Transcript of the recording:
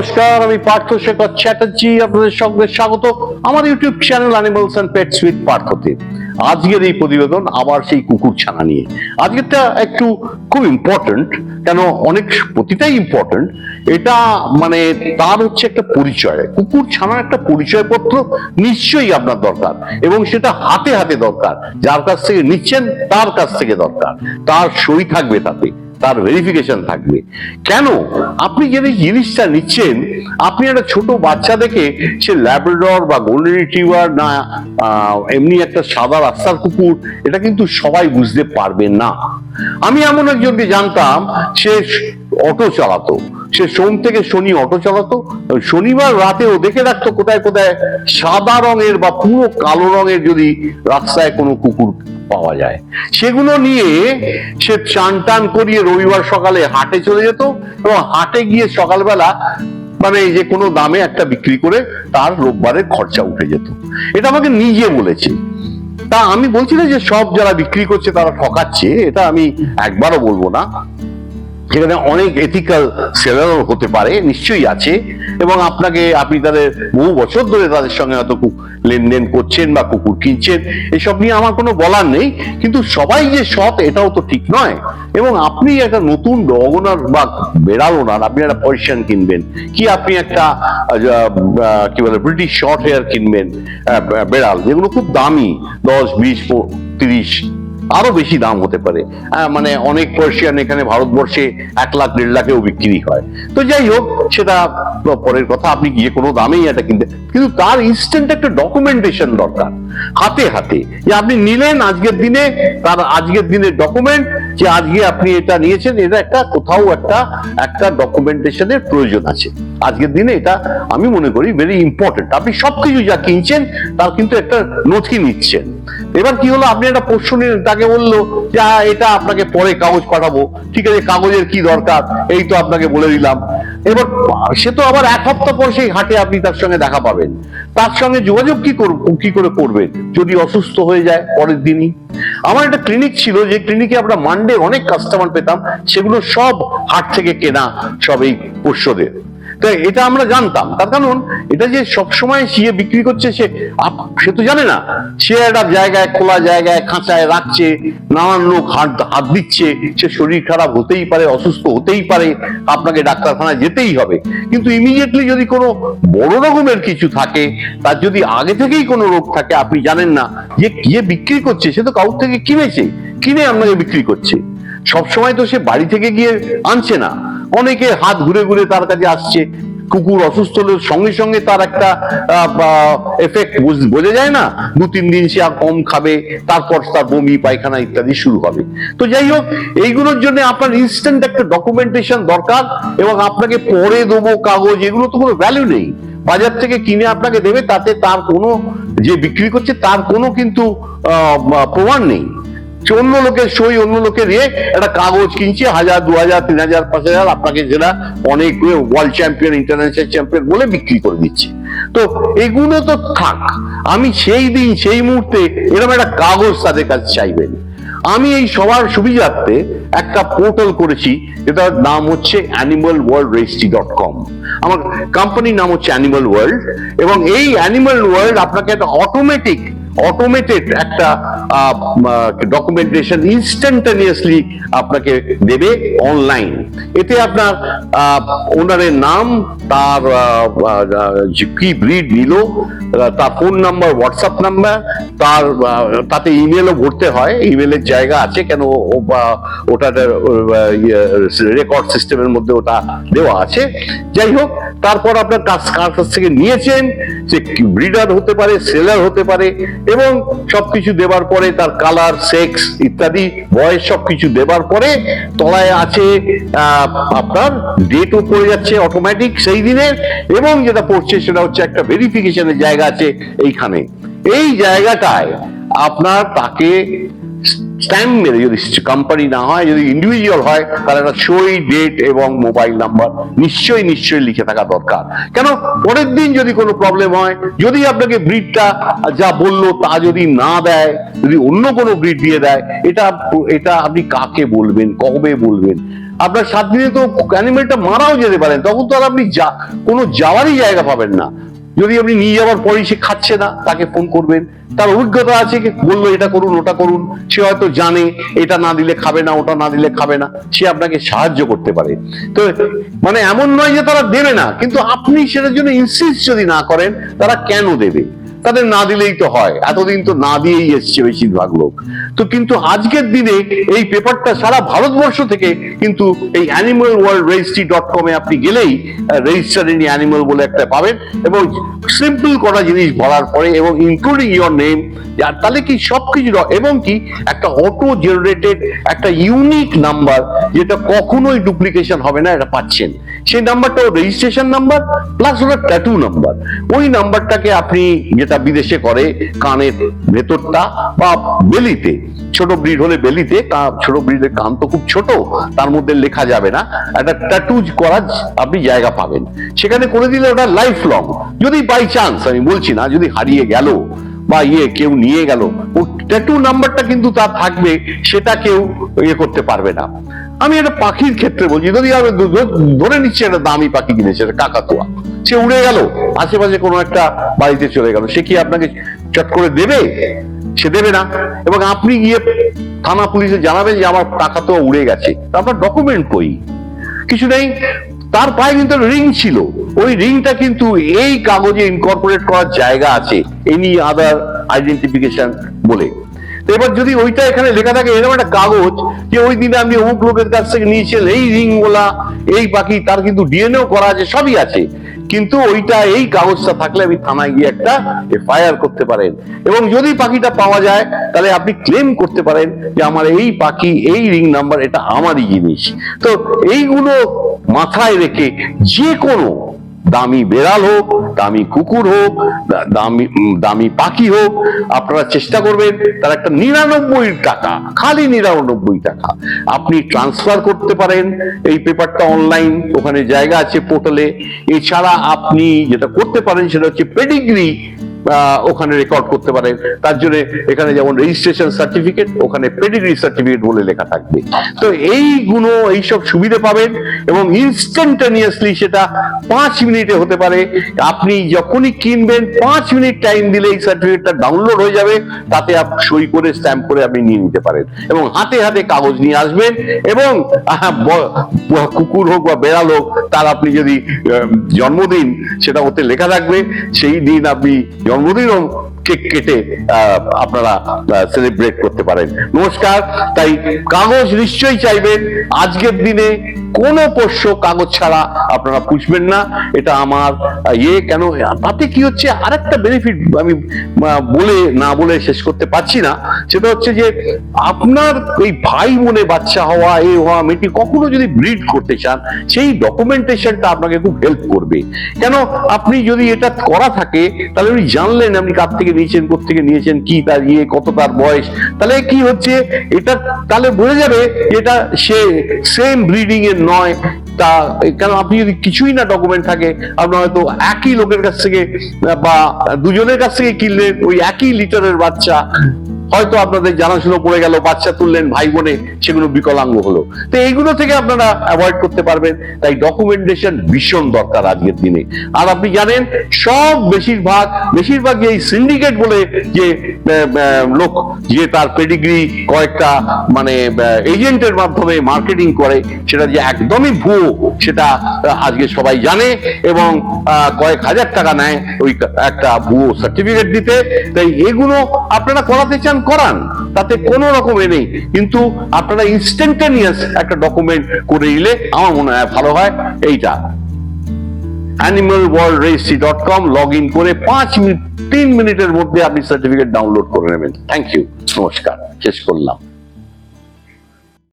নমস্কার, আমি পার্থ শেখর চ্যাটার্জি, আপনাদের সঙ্গে স্বাগত। আমার YouTube channel animals and pets with পার্থতে আজকের এই প্রতিবেদন আবার সেই কুকুর ছানা নিয়ে। আজকেরটা একটু খুব ইম্পর্ট্যান্ট কেন অনেক প্রতিটাই ইম্পর্ট্যান্ট এটা মানে তার হচ্ছে একটা পরিচয়। কুকুর ছানার একটা পরিচয়পত্র নিশ্চয়ই আপনার দরকার, এবং সেটা হাতে হাতে দরকার। যার কাছ থেকে নিচ্ছেন, তার কাছ থেকে দরকার। তার সই থাকবে তাতে। তার ভেরিফিকেশন থাকবে। কেন? আপনি যদি জিনিসটা নিচ্ছেন, আপনি একটা ছোট বাচ্চা দেখে সে ল্যাব্রাডর বা গোল্ডেন রিট্রিভার না এমনি একটা সাদা রাস্তার কুকুর, এটা কিন্তু সবাই বুঝতে পারবে না। আমি এমন একজনকে জানতাম, সে অটো চালাতো। সে সোম থেকে শনি অটো চালাতো। শনিবার রাতে ও দেখে রাখতো কোথায় কোথায় সাদা রঙের বা পুরো কালো রঙের যদি রাস্তায় কোনো কুকুর পাওয়া যায়। সেগুলো নিয়ে সে চান টান করিয়ে রবিবার সকালে হাটে চলে যেত এবং হাটে গিয়ে সকালবেলা মানে যে কোনো দামে একটা বিক্রি করে তার রোববারের খরচা উঠে যেত। এটা আমাকে নিজে বলেছে। তা আমি বলছি না যে সব যারা বিক্রি করছে তারা ঠকাচ্ছে, এটা আমি একবারও বলব না। সেখানে অনেক এথিক্যাল সেলারও হতে পারে, নিশ্চয়ই আছে। এবং আপনাকে, আপনি তাদের বহু বছর ধরে তাদের সঙ্গে হয়তো লেনদেন করছেন বা কুকুর কিনছেন, এসব নিয়ে আমার কোনো বলার নেই। কিন্তু সবাই যে সৎ, এটাও তো ঠিক নয়। এবং আপনি একটা নতুন ডগ ওনার বা বেড়াল ওনার আপনি একটা পজিশন কিনবেন। কি আপনি একটা কি বলে, ব্রিটিশ শর্ট হেয়ার কিনবেন বেড়াল, যেগুলো খুব দামি, দশ, বিশ তিরিশ আরও বেশি দাম হতে পারে। মানে অনেক পার্সিয়ান এখানে ভারতবর্ষে এক লাখ, দেড় লাখেও বিক্রি হয়। তো যাই হোক, সেটা পরের কথা, আপনি গিয়ে কোনো দামেই এটা কিনতে কিন্তু তার ইনস্ট্যান্ট একটা ডকুমেন্টেশন দরকার। হাতে হাতে। যে আপনি নিলেন আজকের দিনে, তার আজকের দিনের ডকুমেন্ট যে আজকে আপনি এটা নিয়েছেন, এটা একটা কোথাও একটা একটা ডকুমেন্টেশনের প্রয়োজন আছে। আজকের দিনে এটা, আমি মনে করি ভেরি ইম্পর্টেন্ট আপনি সবকিছু যা কিনছেন, তার কিন্তু একটা নথি নিচ্ছেন। এবার কি হলো? আপনি একটা প্রশ্ন নিলেন তাকে বলল যে "আহ, এটা আপনাকে পরে কাগজ পাঠাবো। ঠিক আছে কাগজের কি দরকার? এই তো আপনাকে বলে দিলাম। এবার সে তো আবার এক সপ্তাহ পর সেই হাটে আপনি তার সঙ্গে দেখা পাবেন। তার সঙ্গে যোগাযোগ কি করব কি করে করবেন? যদি অসুস্থ হয়ে যায় পরের দিনই। আমার একটা ক্লিনিক ছিল যে ক্লিনিকে আমরা মানডে অনেক কাস্টমার পেতাম সেগুলো সব হাট থেকে কেনা সব এই পোষ্যদের। তো এটা আমরা জানতাম। তার কারণ এটা যে সবসময় সে বিক্রি করছে, সে সে তো জানে না। সে একটা জায়গায়, খোলা জায়গায় খাঁচায় রাখছে, নানান লোক হাত হাত দিচ্ছে, সে শরীর খারাপ হতেই পারে, অসুস্থ হতেই পারে, আপনাকে ডাক্তারখানায় যেতেই হবে। কিন্তু ইমিডিয়েটলি যদি কোনো বড় রকমের কিছু থাকে, তার যদি আগে থেকেই কোনো রোগ থাকে, আপনি জানেন না যে কে বিক্রি করছে, সে তো কাউর থেকে কিনেছে। কিনে আপনাকে বিক্রি করছে। সবসময় তো সে বাড়ি থেকে গিয়ে আনছে না। অনেকে হাত ঘুরে ঘুরে তার কাছে আসছে, কুকুর অসুস্থ হলে সঙ্গে সঙ্গে তার একটা এফেক্ট বোঝা যায় না, দু তিন দিন সে কম খাবে, তারপর তার বমি, পায়খানা ইত্যাদি শুরু হবে। তো যাই হোক, এইগুলোর জন্য আপনার ইনস্ট্যান্ট একটা ডকুমেন্টেশন দরকার এবং আপনাকে পরে দেবো কাগজ, এগুলো তো কোনো ভ্যালু নেই। বাজার থেকে কিনে আপনাকে দেবে, তাতে তার কোনো, যে বিক্রি করছে, তার কোনো কিন্তু প্রমাণ নেই। যে অন্য লোকের সই, অন্য লোকের ইয়ে একটা কাগজ কিনছে, হাজার, দু হাজার, তিন হাজার, পাঁচ হাজার, আপনাকে যেটা অনেক ওয়ার্ল্ড চ্যাম্পিয়ন ইন্টারন্যাশনাল চ্যাম্পিয়ন বলে বিক্রি করে দিচ্ছে। তো এগুলো তো থাক, আমি সেই দিন, সেই মুহূর্তে এরকম একটা কাগজ তাদের কাছে চাইবেন। আমি এই সবার সুবিধার্থে একটা পোর্টাল করেছি, যেটার নাম হচ্ছে animal world registry dot com আমার কোম্পানির নাম হচ্ছে অ্যানিমাল ওয়ার্ল্ড এবং এই অ্যানিমাল ওয়ার্ল্ড আপনাকে একটা অটোমেটিক অটোমেটেড একটা ডকুমেন্টেশন ইনস্ট্যান্টানিয়াসলি আপনাকে দেবে অনলাইন এতে আপনার ওনারের নাম, তার কি ব্রিড নিল তার ফোন নাম্বার হোয়াটসঅ্যাপ নাম্বার তার তাতে ইমেলও ভরতে হয়। ইমেলের জায়গা আছে কেন ওটা রেকর্ড সিস্টেমের মধ্যে ওটা দেওয়া আছে। যাই হোক, তারপর আপনার কাজ, কার কাছ থেকে নিয়েছেন সে ব্রিডার হতে পারে সেলার হতে পারে এবং সবকিছু দেবার পরে তার কালার সেক্স ইত্যাদি, বয়স সবকিছু দেবার পরে তলায় আছে আপনার ডেটও পড়ে যাচ্ছে অটোমেটিক সেই দিনের এবং যেটা পড়ছে সেটা হচ্ছে একটা ভেরিফিকেশনের জায়গা আছে এইখানে। এই জায়গাটায় আপনার তাকে স্ট্যাম্প মেরে যদি কোম্পানি না হয়, যদি ইন্ডিভিজুয়াল হয়, তাহলে একটা সই ডেট এবং মোবাইল নাম্বার নিশ্চয়ই নিশ্চয়ই লিখে থাকা দরকার। কেন? পরের দিন যদি কোনো প্রবলেম হয়, যদি আপনাকে ব্রিডটা যা বলল তা যদি না দেয়, যদি অন্য কোনো ব্রিড দিয়ে দেয়, এটা এটা আপনি কাকে বলবেন, কবে বলবেন? আপনার সাত দিনে তো অ্যানিমেলটা মারাও যেতে পারেন, তখন তো আর আপনি যা, কোনো যাওয়ারই জায়গা পাবেন না। যদি আপনি নিয়ে যাওয়ার পরেই সে খাচ্ছে না, তাকে ফোন করবেন। তার অভিজ্ঞতা আছে বলল, এটা করুন, ওটা করুন। সে হয়তো জানে, এটা না দিলে খাবে না, ওটা না দিলে খাবে না। সে আপনাকে সাহায্য করতে পারে। তো মানে এমন নয় যে তারা দেবে না, কিন্তু আপনি সেটার জন্য ইনসিস্ট যদি না করেন, তারা কেন দেবে? তাদের না দিলেই তো হয়। এতদিন তো না দিয়েই এসছে বেশিরভাগ লোক। তো কিন্তু আজকের দিনে এই পেপারটা সারা ভারতবর্ষ থেকে কিন্তু এই অ্যানিমাল ওয়ার্ল্ড রেজিস্ট্রি ডট কমে আপনি গেলেই রেজিস্টার ইন অ্যানিমাল বলে একটা পাবেন এবং সিম্পল করা জিনিস ভরার পরে এবং ইনক্লুডিং ইয়োর নেম তাহলে কি সবকিছু এবং কি একটা অটো জেনারেটেড একটা ইউনিক নাম্বার যেটা কখনোই ডুপ্লিকেশন হবে না, এটা পাচ্ছেন। সেই নাম্বারটা রেজিস্ট্রেশন নাম্বার প্লাস ওটা ট্যাটু নাম্বার ওই নাম্বারটাকে আপনি যেটা বিদেশে করে কানের ভেতরটা বা বেলিতে, ছোট ব্রিড হলে বেলিতে ছোট ব্রিডের কান তো খুব ছোট, তার মধ্যে লেখা যাবে না। একটা ট্যাটুজ করার আপনি জায়গা পাবেন। সেখানে করে দিলে ওটা লাইফ লং যদি বাই চান্স আমি বলছি না, যদি হারিয়ে গেল বা ইয়ে কেউ নিয়ে গেল, ও ট্যাটু নাম্বারটা কিন্তু তার থাকবে, সেটা কেউ ইয়ে করতে পারবে না। আমি একটা পাখির ক্ষেত্রে বলছি, যদি আমি ধরে নিচ্ছি একটা দামি পাখি কিনেছে, একটা কাকাতুয়া সে উড়ে গেল, আশেপাশে কোনো একটা বাড়িতে চলে গেল, সে কি আপনাকে চট করে দেবে? সে দেবে না। এবং আপনি গিয়ে থানা পুলিশে জানাবেন যে আমার টাকা তো উড়ে গেছে। আপনার ডকুমেন্ট কই কিছু নেই, তার পায়ে কিন্তু রিং ছিল। ওই রিংটা কিন্তু এই কাগজে ইনকর্পোরেট করার জায়গা আছে এনি আদার আইডেন্টিফিকেশন বলে। তো এবার যদি ওইটা এখানে লেখা থাকে, এরকম একটা কাগজ যে ওই দিনে আমি অমুক লোকের কাছ থেকে নিয়েছিলাম এই রিংগুলা এই পাখি, তার কিন্তু ডিএনএও করা আছে, সবই আছে। কিন্তু ওইটা, এই কাগজটা থাকলে আপনি থানায় গিয়ে একটা এফআইআর করতে পারেন। এবং যদি পাখিটা পাওয়া যায়, তাহলে আপনি ক্লেম করতে পারেন যে আমার এই পাখি, এই রিং নাম্বার এটা আমারই জিনিস। তো এইগুলো মাথায় রেখে যে কোনো দামি বেড়াল হোক, দামি কুকুর হোক দামি দামি পাখি হোক, আপনারা চেষ্টা করবেন তার একটা নিরানব্বই টাকা, খালি নিরানব্বই টাকা আপনি ট্রান্সফার করতে পারেন। এই পেপারটা অনলাইন ওখানে জায়গা আছে পোর্টালে এছাড়া আপনি যেটা করতে পারেন সেটা হচ্ছে পেডিগ্রি ওখানে রেকর্ড করতে পারেন তার জন্য এখানে যেমন রেজিস্ট্রেশন সার্টিফিকেট ওখানে পেডিগ্রি সার্টিফিকেট বলে লেখা থাকবে। তো এইগুলো, এইসব সুবিধে পাবেন এবং ইনস্ট্যান্টানিয়াসলি সেটা পাঁচ মিনিটে হতে পারে। আপনি যখনই কিনবেন, পাঁচ মিনিট টাইম দিলে এই সার্টিফিকেটটা ডাউনলোড হয়ে যাবে। তাতে আপনি সই করে স্ট্যাম্প করে আপনি নিয়ে নিতে পারেন। এবং হাতে হাতে কাগজ নিয়ে আসবেন এবং কুকুর হোক বা বেড়াল হোক, তার আপনি যদি জন্মদিন সেটা ওতে লেখা থাকবে। সেই দিন আপনি 영어로 কেক কেটে আপনারা সেলিব্রেট করতে পারেন। নমস্কার, তাই কাগজ নিশ্চয়ই চাইবেন। আজকের দিনে কোনো পোষ্য কাগজ ছাড়া আপনারা পুষবেন না। এটা আমার ইয়ে কেন? তাতে কি হচ্ছে? আরেকটা বেনিফিট আমি বলে, না বলে শেষ করতে পারছি না। সেটা হচ্ছে যে, আপনার এই ভাই মনে বাচ্চা হওয়া, এ হওয়া, মেয়েটি কখনো যদি ব্রিড করতে চান, সেই ডকুমেন্টেশনটা আপনাকে খুব হেল্প করবে। কেন? আপনি যদি এটা করা থাকে, তাহলে উনি জানলেন, আপনি কার থেকে নিয়েছেন থেকে নিয়েছেন, কি তার ইয়ে কত তার বয়স? তাহলে কি হচ্ছে? এটা তাহলে বোঝা যাবে এটা সে সেম ব্রিডিং এর নয়, তা কারণ আপনি যদি কিছুই না ডকুমেন্ট থাকে আপনার হয়তো একই লোকের কাছ থেকে বা দুজনের কাছ থেকে কিনলেন, ওই একই লিটারের বাচ্চা। হয়তো আপনাদের জানাশোনা পড়ে গেল, বাচ্চা তুললেন ভাই বোনে, সেগুলো বিকলাঙ্গ হলো। তো এইগুলো থেকে আপনারা অ্যাভয়েড করতে পারবেন। তাই ডকুমেন্টেশন ভীষণ দরকার আজকের দিনে। আর আপনি জানেন, সব বেশিরভাগ বেশিরভাগ এই সিন্ডিকেট বলে যে লোক, যে তার পেডিগ্রি কয়েকটা মানে এজেন্টের মাধ্যমে মার্কেটিং করে, সেটা যে একদমই ভুয়ো, সেটা আজকে সবাই জানে এবং কয়েক হাজার টাকা নেয় ওই একটা ভুয়ো সার্টিফিকেট দিতে। তাই এগুলো আপনারা করাতে চান করান, তাতে কোনো রকম নেই। কিন্তু আপনারা ইনস্ট্যান্টেনিয়াস একটা ডকুমেন্ট করে নিলে আমার মনে হয় ভালো হয় এইটা। Animal world registry dot com log in করে পাঁচ মিনিট, তিন মিনিটের মধ্যে আপনি সার্টিফিকেট ডাউনলোড করে নেবেন। থ্যাংক ইউ নমস্কার। শেষ করলাম।